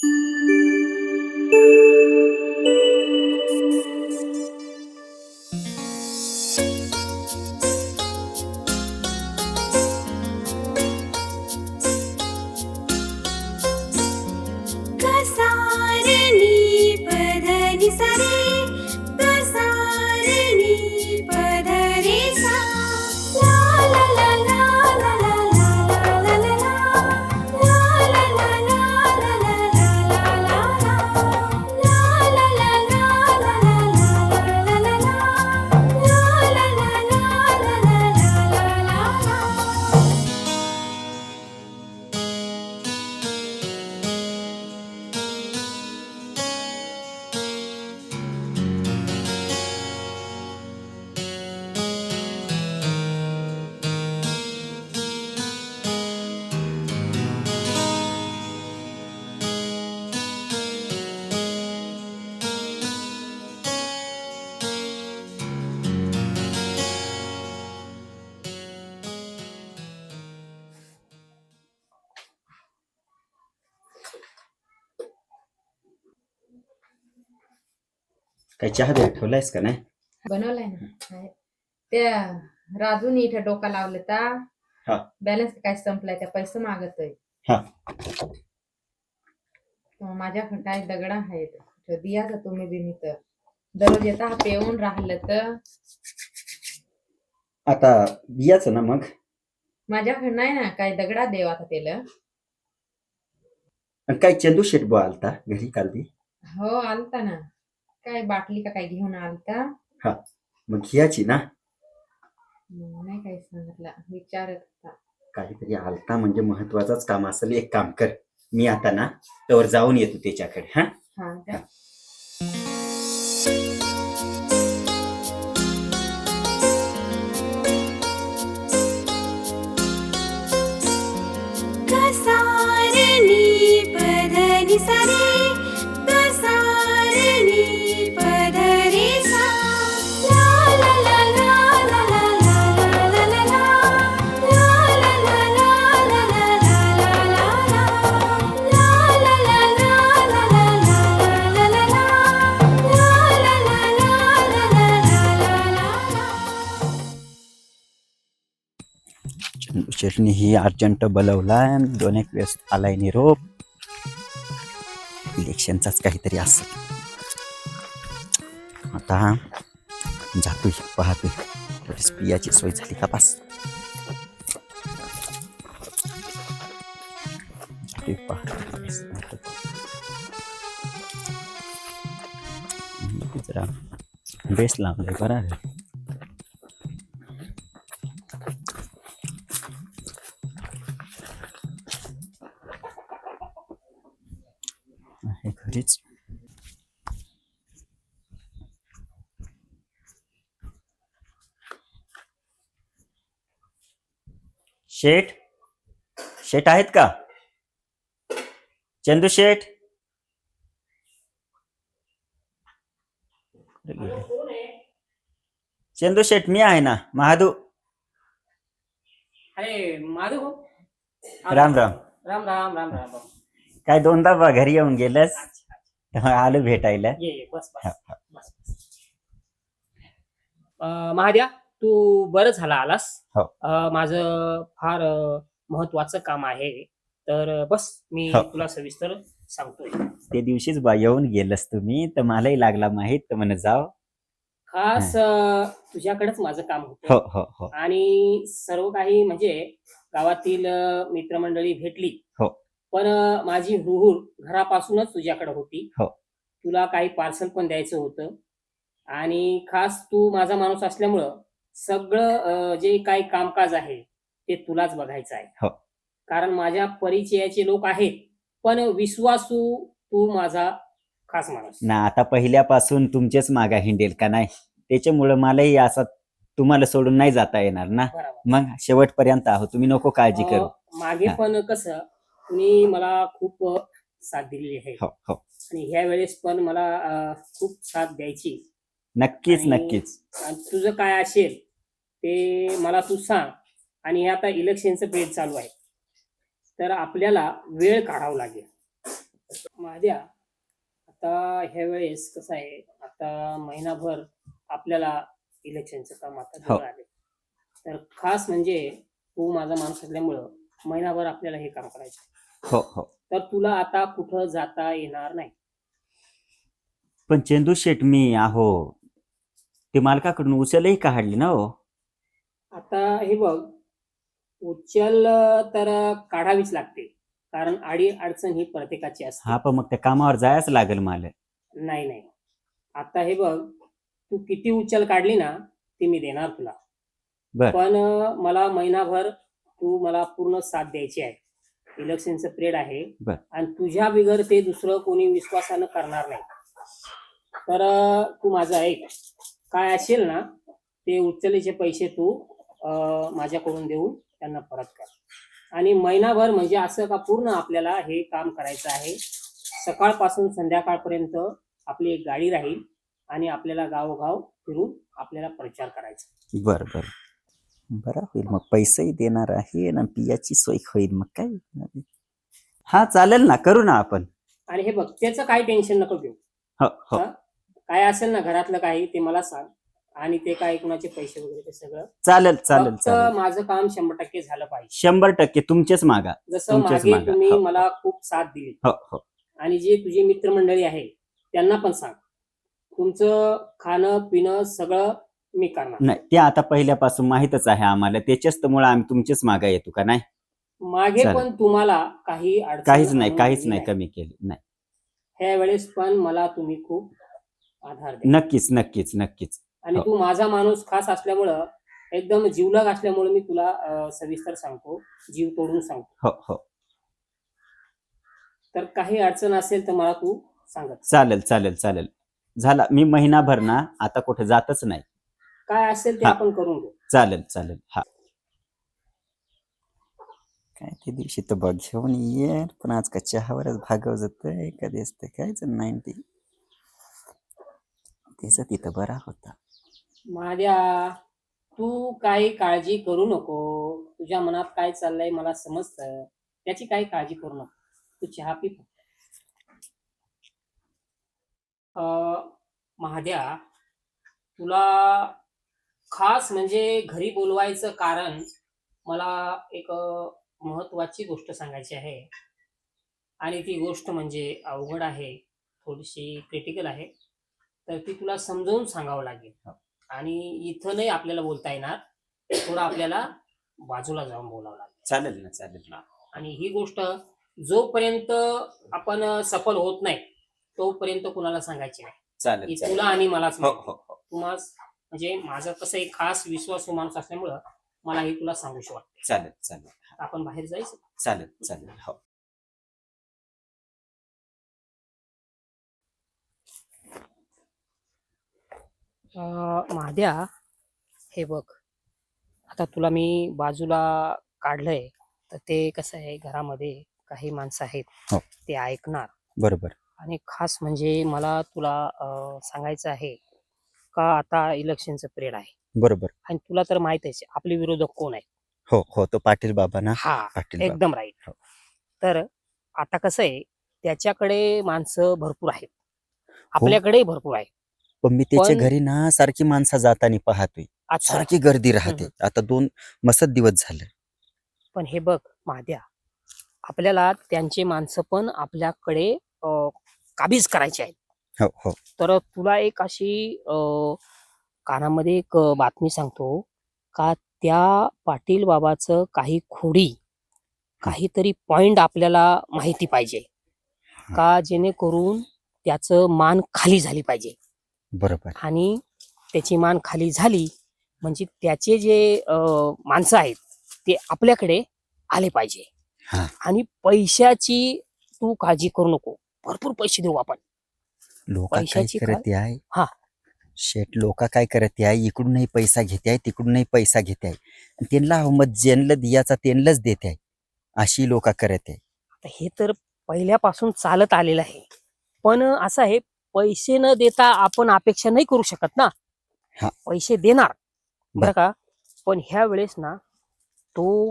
Música काही चहा द्या ठेवलायस का नाही? बनवलाय ना. आहे. त्या राजून इथं डोका लावलं हा. तर बॅलन्स काय संपलाय त्या पैसे मागतोय. हा. माझ्याकडे काय दगडा आहेत. दिया का तुम्ही बी मी तर. दररोज येता पेऊन राहिलं तर. आता बियाच ना मग? माझ्याकडे नाही ना काय दगडा देव आता त्याला. आणि काय चंदू शेट बुवा आलता घरी काल ती हो आलता ना. काय बाटली का काय घेऊन आलता? मग घ्यायची ना. मग नाही काही सांगितलं विचारत होता. काहीतरी आलता म्हणजे महत्वाचाच काम असेल. एक काम कर मी आता ना त्यावर जाऊन येतो त्याच्याकडे हा? हा? ही अर्जंट बोलवलाय दोन एक वेळेस आलाय निरोप इलेक्शनचाच काहीतरी असेल आता जातोय पाहतोय थोडीच पियाची सोय झाली का बस जातोय पाहतोय जरा बेस लावलंय बरं शेठ? शेठ आहेत का? चंदू शेठ? चंदू शेठ मी आहे ना? महादू? अरे माधव हो. राम राम. राम राम राम राम राम. काय दोनदा बा घरी येऊन गेलस? तेव्हा आलो भेटायला. ये ये बस हा, बस बस. अं, महाद्या? तू बरं झाला आलास. हो. अं, माझं फार महत्वाचं काम आहे. तर बस मी हो. तुला सविस्तर सांगतोय. ते दिवशीच बा येऊन गेलस तुम्ही. तर मलाही लागला माहीत. तर म्हणे जाव. खास अं, तुझ्याकडेच माझं काम हो होतं हो हो. आणि सर्व काही म्हणजे गावातील अं, मित्रमंडळी भेटली. हो. पण अं, माझी हुरहुर घरापासूनच तुझ्याकडे होती. हो. तुला काही पार्सल पण द्यायचं होतं. आणि खास तू माझा माणूस असल्यामुळं सगळं जे काही कामकाज आहे ते तुलाच बघायचं आहे. हो. कारण माझ्या परिचयाचे लोक आहेत पण विश्वासू तू माझा खास माणूस. ना आता पहिल्यापासून तुमचेच मागा हिंडेल का नाही? त्याच्यामुळं मलाही असं तुम्हाला सोडून नाही जाता येणार ना? मग शेवटपर्यंत आहो तुम्ही नको काळजी करू. मागे. पण कसं तुम्ही मला खूप साथ दिलेली आहे. हो हो. आणि ह्या वेळेस पण मला खूप साथ द्यायची. नक्कीच नक्कीच. तुझं काय असेल ते मला तू सांग. आणि हे आता इलेक्शनचं पेज चालू आहे. तर आपल्याला वेळ काढावा लागेल. माझ्या आता ह्या वेळेस कसं आहे आता महिनाभर आपल्याला इलेक्शनचं काम आता हो. आले तर खास म्हणजे तू माझा माणूस असल्यामुळं महिनाभर आपल्याला हे काम करायचं हो हो. तर तुला आता कुठं जाता येणार नाही? पण चेंदू शेट मी आहो. ते मालकाकडून उचलही काढली ना हो. आता हे बघ उचल तर काढावीच लागते कारण आडी अडचण ही प्रत्येकाची असते. हा पण मग त्या कामावर जायच लागेल मला. नाही नाही. आता हे बघ तू किती उचल काढली ना ती मी देणार तुला. बर. पण अं, मला महिनाभर तू मला पूर्ण साथ द्यायची आहे. इलेक्शनचं पिरियड आहे. बर. आणि तुझ्या बिगर ते दुसरं कोणी विश्वासानं करणार नाही. तर अं, तू माझं ऐक. काय असेल ना ते उचलेचे पैसे तू माझ्याकडून देऊन त्यांना परत कर. आणि महिनाभर म्हणजे असं का पूर्ण आपल्याला हे काम करायचं आहे. सकाळपासून संध्याकाळपर्यंत आपली एक गाडी राहील आणि आपल्याला गावोगाव फिरून आपल्याला प्रचार करायचा. बर बर. बरं होईल. मग पैसेही देणार आहे ना? पियाची सोय होईल. मग काय? हा चालेल ना. करू ना आपण. आणि हे बघ त्याचं काही टेन्शन नको घेऊ. हो. हो? काय असेल ना घरातलं काही ते मला सांग. आणि ते काय कुणाचे पैसे वगैरे ते सगळं. चालेल चालेल फक्त चालेल माझं काम शंभर टक्के झालं पाहिजे. शंभर टक्के तुमचेच मागा. जसं तुमचेच मागे मागा. तुम्ही हो. मला खूप साथ दिली. हो हो. आणि जे तुझी मित्रमंडळी आहे त्यांना पण सांग. तुमचं खाणं पिणं सगळं मी करणार. नाही ते आता पहिल्यापासून माहितच आहे आम्हाला. त्याच्याच मुळे आम्ही तुमचेच मागा येतो का नाही? मागे चालेल. पण तुम्हाला काही अडचण काहीच नाही आणून काहीच दिली नाही कमी केले नाही. ह्या वेळेस पण मला तुम्ही खूप आधार द्या. नक्कीच नक्कीच नक्कीच. आणि हो. तू माझा माणूस खास असल्यामुळं एकदम जीवलग असल्यामुळे मी तुला सविस्तर सांगतो. जीव तोडून सांगतो. हो हो. तर काही अडचण असेल तर मला तू सांगत चालेल चालेल चालेल. झाला मी महिनाभर ना आता कुठे जातच नाही. काय असेल ते. आपण करून घेऊ. चालेल चालेल. हा. काय ते दिवशी तर बघ घेऊन ये पण आज का चहावरच भागव जात कधी असते काय नाईन्टी. त्याचा तिथं बरा होता. माझ्या तू काही काळजी करू नको. तुझ्या मनात काय चाललंय मला समजतं. त्याची काही काळजी करू नको. तू चहा पी महाद्या तुला खास म्हणजे घरी बोलवायचं कारण मला एक महत्वाची गोष्ट सांगायची आहे. आणि ती गोष्ट म्हणजे अवघड आहे. थोडीशी क्रिटिकल आहे. तर ती तुला समजावून सांगावं लागेल. आणि इथं नाही आपल्याला बोलता येणार. थोडं आपल्याला बाजूला जाऊन बोलावं लागेल. चालेल ना चालेल ना. आणि ही गोष्ट जोपर्यंत आपण सफल होत नाही तोपर्यंत कुणाला सांगायची नाही. चालेल ही चालेल. तुला आणि मलाच हो. हो हो. तुम्हाला म्हणजे माझं कसं एक खास विश्वासू माणूस असल्यामुळं मला हे तुला सांगूशी वाटते. चालेल चालेल. आपण बाहेर जायचं. चालेल चालेल. हो. अं, महाद्या हे बघ. आता तुला मी बाजूला काढलंय तर ते कसं आहे घरामध्ये काही माणसं आहेत हो. ते ऐकणार. बरोबर. आणि खास म्हणजे मला तुला अं, सांगायचं आहे का आता इलेक्शनचं पिरियड आहे? बरोबर. आणि तुला तर माहितीच आहे आपले विरोधक कोण आहे हो हो तो पाटील बाबा ना? हा पाटील बाबा. एकदम राईट हो. तर आता कसं आहे त्याच्याकडे माणसं भरपूर आहेत. हो. आपल्याकडे भरपूर आहे पण मी त्याच्या पण- घरी ना सारखी माणसं जाताना पाहतोय. अच्छा. सारखी गर्दी राहते. आता दोन मसत दिवस झाले. पण हे बघ महाद्या आपल्याला त्यांचे माणसं पण आपल्याकडे अं, काबीज करायचे आहेत. हो हो. तर तुला एक अशी अं, कानामध्ये एक अं, बातमी सांगतो. का त्या पाटील बाबाचं काही खोडी काहीतरी पॉइंट आपल्याला माहिती पाहिजे. का जेणेकरून त्याचं मान खाली झाली पाहिजे. बरोबर. आणि त्याची मान खाली झाली म्हणजे त्याचे जे माणसं आहेत ते आपल्याकडे आले पाहिजे. हा. आणि पैशाची तू काळजी करू नको. भरपूर पैसे देऊ आपण. लोक काय पैशाची करत आहे? हा. शेट लोक काय करत आहे? इकडूनही पैसा घेते आहे तिकडूनही पैसा घेते आहे. त्यांना मग ज्यांना दियाचा त्यांनाच देते आहे. अशी लोक करत आहे. आता हे तर पहिल्यापासून चालत आलेलं आहे. पण असं आहे पैसे न देता आपण अपेक्षा नाही करू शकत ना. हा. पैसे देणार. बर. का? पण ह्या वेळेस ना तो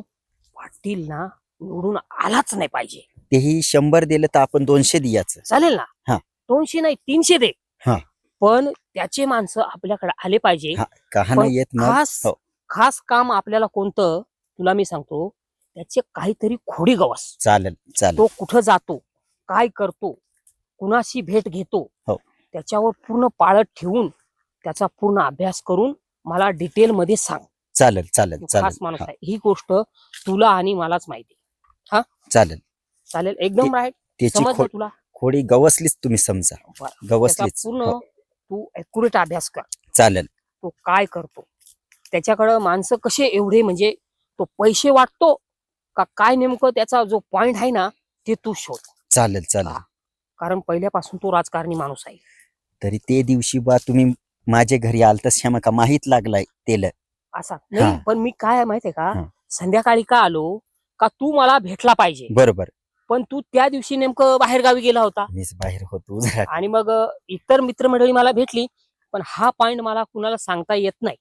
पाटील ना निवडून आलाच नाही पाहिजे. तेही शंभर दिलं तर आपण दोनशे द्यायचं चालेल हा. ना दोनशे नाही तीनशे दे. हा. पण त्याचे माणसं आपल्याकडे आले पाहिजे. हा, पण येत खास हो. खास काम आपल्याला कोणतं? तुला मी सांगतो त्याचे काहीतरी खोडी गवस. चालेल चालेल. तो कुठं जातो? काय करतो? कुणाशी भेट घेतो हो. त्याच्यावर पूर्ण पाळत ठेवून त्याचा पूर्ण अभ्यास करून मला डिटेल मध्ये सांग. चालेल चालेल तू खास चालेल माणूस हा, आहे. ही गोष्ट तुला आणि मलाच माहिती चालेल. चालेल एकदम राईट त्याची समजलं खो- तुला? खोडी गवसलीच तुम्ही समजा. बरं. त्याचा गवसलीच पूर्ण हो, तू अॅक्युरेट अभ्यास कर. चालेल. तो काय करतो? त्याच्याकडं माणसं कसे एवढे म्हणजे तो पैसे वाटतो का काय नेमकं त्याचा जो पॉइंट आहे ना ते तू शोध. चालेल चालेल. हा. कारण पहिल्यापासून तो राजकारणी माणूस आहे. तरी ते दिवशी बा तुम्ही माझ्या घरी आलत श्यामा का माहीत लागलाय तेल. असा. नाही हा. पण मी काय आहे माहितीये का? हा. संध्याकाळी का आलो का तू मला भेटला पाहिजे. बरोबर. पण तू त्या दिवशी नेमकं बाहेर गावी गेला होता. मीच बाहेर होतो जरा. आणि मग अ, इतर मित्रमंडळी मला भेटली पण हा पॉइंट मला कुणाला सांगता येत नाही.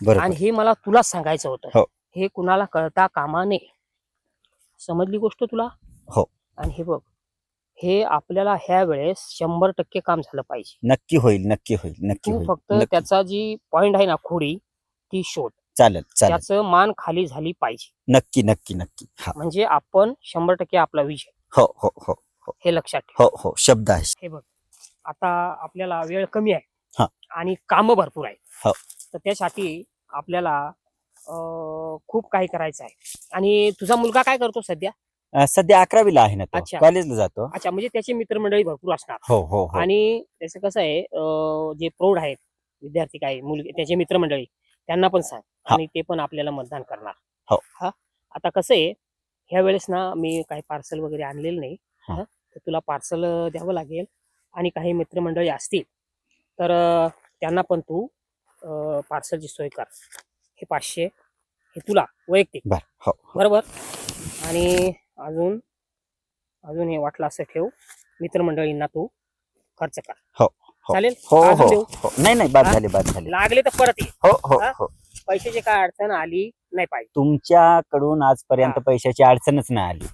आणि बरोबर हे मला तुलाच सांगायचं होतं. हो. हे कुणाला कळता कामा नये. समजली गोष्ट तुला? हो. आणि हे बघ हे आपल्याला ह्या वेळेस शंभर टक्के काम झालं पाहिजे. नक्की होईल नक्की होईल नक्की तू होईल फक्त नक्की. त्याचा जी पॉइंट आहे ना खोडी ती शोध. चालेल चालेल. त्याचं मान खाली झाली पाहिजे. नक्की नक्की नक्की. हा. म्हणजे आपण शंभर टक्के आपला विजय. हो हो हो हे. लक्षात ठेव. हो हो शब्द आहे. हे बघ आता आपल्याला वेळ कमी आहे. हा. आणि काम भरपूर आहे हो. तर त्यासाठी आपल्याला अं, खूप काही करायचं आहे. आणि तुझा मुलगा काय करतो सध्या? अं, सध्या अकरावीला आहे ना तो. अच्छा. कॉलेजला जातो. अच्छा म्हणजे त्याची मित्रमंडळी भरपूर असणार. हो हो हो. आणि त्याचं कसं आहे अं, जे प्रौढ आहेत विद्यार्थी काय मुलगे त्याचे मित्रमंडळी त्यांना पण सांग हा. आणि ते पण आपल्याला मतदान करणार. हो. हा? आता कसं आहे ह्या वेळेस ना मी काही पार्सल वगैरे आणलेलं नाही. हा. हा. तर तुला पार्सल द्यावं लागेल आणि काही मित्रमंडळी असतील तर अं, त्यांना पण तू पार्सलची सोय कर. हे पाचशे हे तुला वैयक्तिक. बर हो हो. बरोबर? आणि अजून अजून हे वाटलं असं ठेव. मित्रमंडळींना तू खर्च कर. हो, हो. चालेल? हो अजून हो देऊ? हो. नाही नाही बाद हा? झाले बाद झाले. लागले तर परत ये. हो हो हा? हो. पैशाची काय अडचण आली नाही पाहिजे. तुमच्याकडून आजपर्यंत हा. पैशाची अडचणच नाही आली.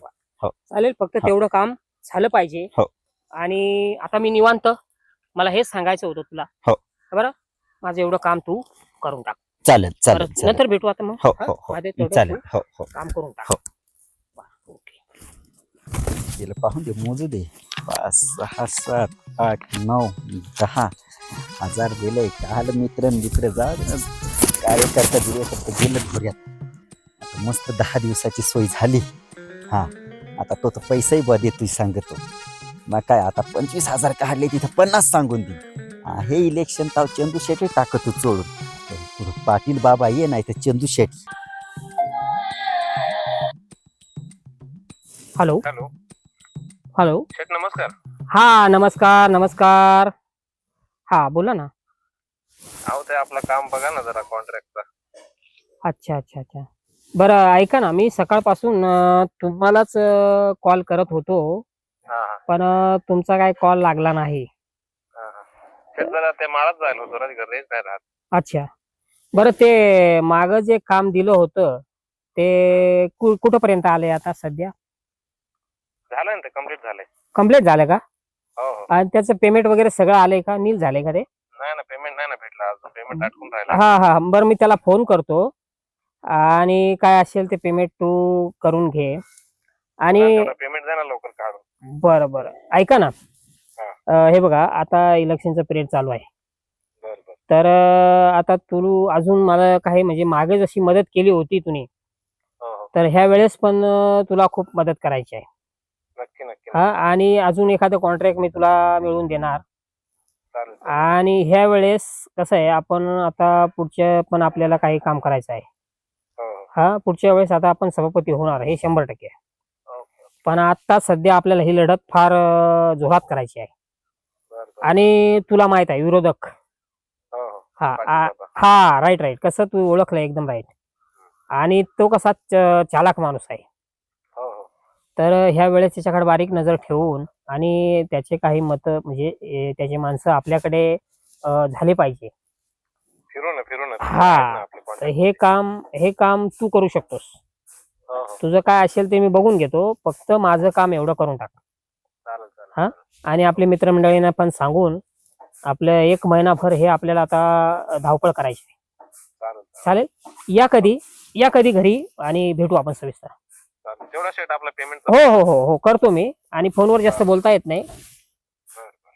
चालेल फक्त हो. तेवढं काम झालं पाहिजे. हो. आणि आता मी निवांत. मला हेच सांगायचं होतं तुला. हो. बरं? माझं एवढं काम तू करून टाक. चालेल चालेल परत नंतर भेटू आता मग. हो हा? हो हो. माझे तेवढं चालेल. हो हो. काम करून टाक. हो. बरं, तिला पाहून दे मोजू दे पाच सहा सात आठ नऊ दहा हजार दिले काल मित्र मित्र जा कार्यकर्ता कार्यकर्ता गेलं घोऱ्यात आता मस्त दहा दिवसाची सोय झाली हा आता तो तर पैसाही बा देतोय सांगतो मग काय आता पंचवीस हजार काढले तिथं पन्नास सांगून दे हे इलेक्शन ताव चंदू शेटे टाकतो चोळून पाटील बाबा ये नाही तर Chandu Shetty hello hello hello शेठ नमस्कार हा नमस्कार नमस्कार. हा बोला ना. अहो ते आपलं काम बघा ना जरा कॉन्ट्रॅक्टचा अच्छा अच्छा अच्छा. बरं ऐका ना मी सकाळपासून अं, तुम्हालाच कॉल करत होतो. हा हा. पण अं, तुमचा काय कॉल लागला नाही. हा हा. शेठ जरा ते माळच जायला होतो ना तिकडे रेंज नाही राहत. अच्छा. बरं ते मागं जे काम दिलं होतं ते कु कुठंपर्यंत आले आता सध्या? झालं ना ते कंप्लीट झालंय. कंप्लीट झालं का? हो हो. आणि त्याचं पेमेंट वगैरे सगळं आलंय का? नील झालंय का ते? नाही ना पेमेंट नाही ना भेटला अजून. पेमेंट अटकून राहिला. हा हा. बरं मी त्याला फोन करतो. आणि काय असेल ते पेमेंट तू करून घे. आणि पेमेंट द्या ना लवकर काढून. बरं बरं. ऐका ना. अं, हे बघा आता इलेक्शनचं पिरियड चालू आहे. बर बर. तर अं, आता तू अजून मला काही म्हणजे मागे जशी मदत केली होती तुम्ही हो हो. तर ह्या वेळेस पण अं, तुला खूप मदत करायची आहे. नक्की नक्की हा आणि अजून एखादं कॉन्ट्रॅक्ट मी तुला मिळवून देणार. चालेल. आणि ह्या वेळेस कसं आहे आपण आता पुढच्या पण आपल्याला काही काम करायचं आहे. हो हो. हा पुढच्या वेळेस आता आपण सभापती होणार हे शंभर टक्के. ओके पण आता सध्या आपल्याला ही लढत फार अं, जोरात करायची आहे. बर बर. आणि तुला माहीत आहे विरोधक. हो हो. हा पाटील आ- बाबा. हा राईट राईट कसं तू ओळखलं एकदम राईट आणि तो कसा च- चालाक माणूस आहे. तर ह्या वेळेस त्याच्याकडे बारीक नजर ठेवून आणि त्याचे काही मत म्हणजे त्याचे माणसं आपल्याकडे झाले पाहिजे. हा. हे काम हे काम तू करू शकतोस. हो हो. तुझं काय असेल ते मी बघून घेतो. फक्त माझं काम एवढं करून टाक. हा? आणि आपल्या मित्रमंडळींना पण सांगून आपलं एक महिनाभर हे आपल्याला आता धावपळ करायची. चालेल? या कधी या कधी घरी आणि भेटू आपण सविस्तर. तेवढा शेट आपला पेमेंट हो हो हो हो करतो मी. आणि फोनवर जास्त बोलता येत नाही.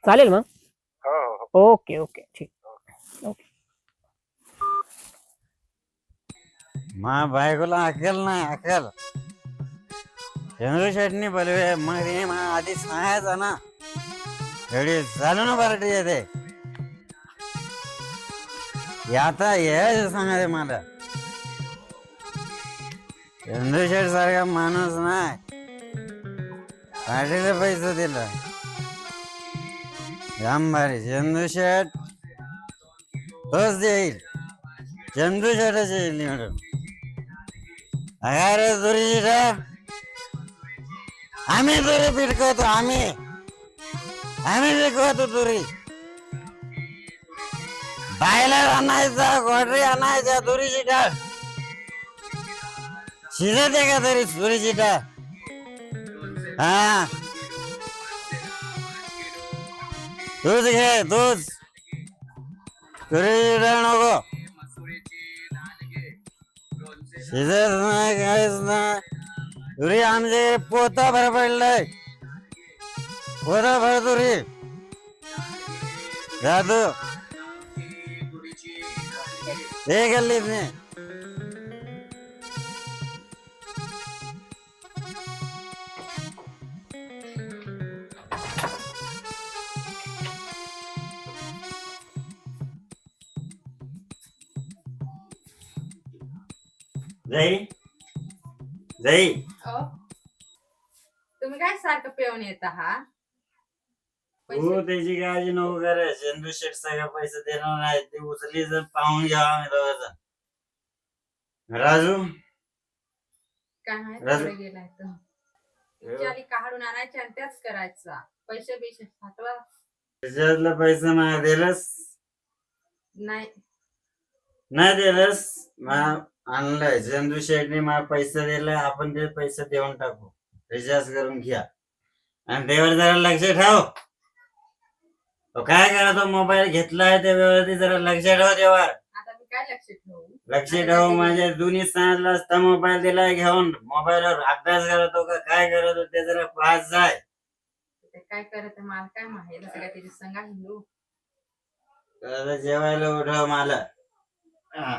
चालेल मग? हो हो हो. Okay okay. ठीक. मा बायकोला अकेल नाही अकेल. चंद्र शेटणी बोलवे मग हे मा आधी सांगायचं ना. एवढी चालू ना पार्टी येते हे आता हे सांगायचे मला. चंद्र शेठ सारखा माणूस नाही पार्टीला पैसे दिला जाम भारी चंदू शेठ तोच देईल चंदू शेठच येईल निवडून अरे दुरीची आम्ही दुरी पिटकवतो आम्ही आम्ही पिकवतो दुरी बायला आणायचा गोडरी आणायच्या दुरीची डाळ शिजते का तरी तुरीची डाळ हा दूध घे दूध तुरीची डाळ नको शिजत नाही काहीच नाही तुरी आमचे पोता भर पडलाय पोता भर तुरी जातो हे गल्लीत नाही जाई. जाई. अहो, तुम्ही काय सारखं पेऊन येत आहात तू पैसे- त्याची काळजी नको करे. चंदू शेठ सगळं पैसे देणार नाही ते उचली जर पाहून घ्यावा आम्ही दोघांचा राजू? काय माहीत राजू- कुठे गेलाय तो. तुमच्याली काढून आणायचे आणि त्याच करायचा. पैसे बिशे साठवा. त्याच्यातलं पैसे मला दिलंस? नाही. नाही दिलंस. मला आणलंय. चंदू शेठने मला पैसे दिले आपण ते पैसे देऊन टाकू. रिचार्ज करून घ्या. आणि त्यावर जरा लक्ष ठेव. तो काय करा तो मोबाईल घेतलाय त्या व्यवस्थित जरा लक्ष ठेव त्यावर आता मी काय लक्ष ठेवू? लक्ष ठेव माझ्या दोन्ही सांगितलं असता मोबाईल दिलाय घेऊन. मोबाईलवर अभ्यास करतो का काय करतो ते जरा पास जाय. ते काय करत मला काय माहिती? सगळ्या त्याची संगा हिंदू. आता जेवायला उठव मला. हा.